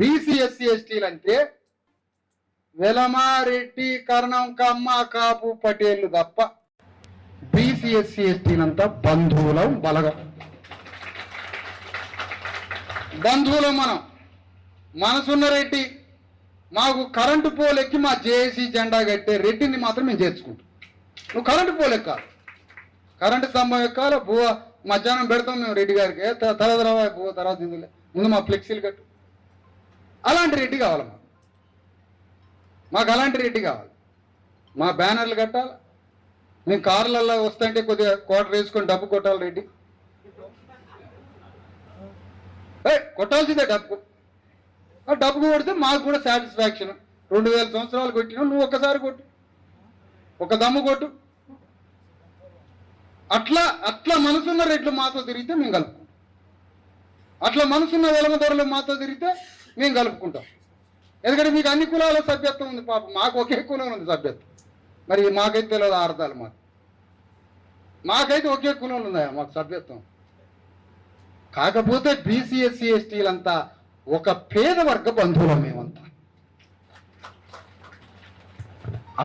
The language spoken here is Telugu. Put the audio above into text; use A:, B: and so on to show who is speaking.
A: బీసీ ఎస్సీ ఎస్టీలు అంటే వెలమారెడ్డి కర్ణం కమ్మ కాపు పటేళ్ళు తప్ప బీసీ ఎస్సీ ఎస్టీలంతా బంధువులం బలగం. బంధువులం మనం. మనసున్న రెడ్డి. మాకు కరెంటు పోలెక్కి మా జేఏసీ జెండా కట్టే రెడ్డిని మాత్రం మేము చేర్చుకుంటాం. నువ్వు కరెంటు పోలెక్కాలి కరెంటు స్తంభం ఎక్కాలి భూ మధ్యాహ్నం పెడతాం మేము రెడ్డి గారికి. ఏ తర్వాత భూ తర్వాత ముందు మా ఫ్లెక్సీలు కట్టు. అలాంటి రెడ్డి కావాలి మాకు మాకు అలాంటి రెడ్డి కావాలి. మా బ్యానర్లు కట్టాలి? మేము కార్లలో వస్తుంటే కొద్దిగా కోటర్ వేసుకొని డబ్బు కొట్టాలి రెడ్డి. ఏ కొట్టాల్సిందే డబ్బు. ఆ డబ్బు కొడితే మాకు కూడా సాటిస్ఫాక్షన్. రెండు వేల సంవత్సరాలు కొట్టినా నువ్వు ఒక్కసారి కొట్టు. ఒక దమ్ము కొట్టు. అట్లా అట్లా మనసున్న రెట్లు మాతో తిరిగితే మేము కలుపుకుంటాం. అట్లా మనసున్న వెలమ ధరలు మాతో తిరిగితే మేము కలుపుకుంటాం. ఎందుకంటే మీకు అన్ని కులాల సభ్యత్వం ఉంది పాప. మాకు ఒకే కులం ఉంది సభ్యత్వం. మరి మాకైతే తెలియదు అర్థాలు మాకు. మాకైతే ఒకే కులం ఉందా మాకు సభ్యత్వం? కాకపోతే బీసీఎస్సీ ఎస్టీలంతా ఒక పేద వర్గ బంధువులం మేమంతా.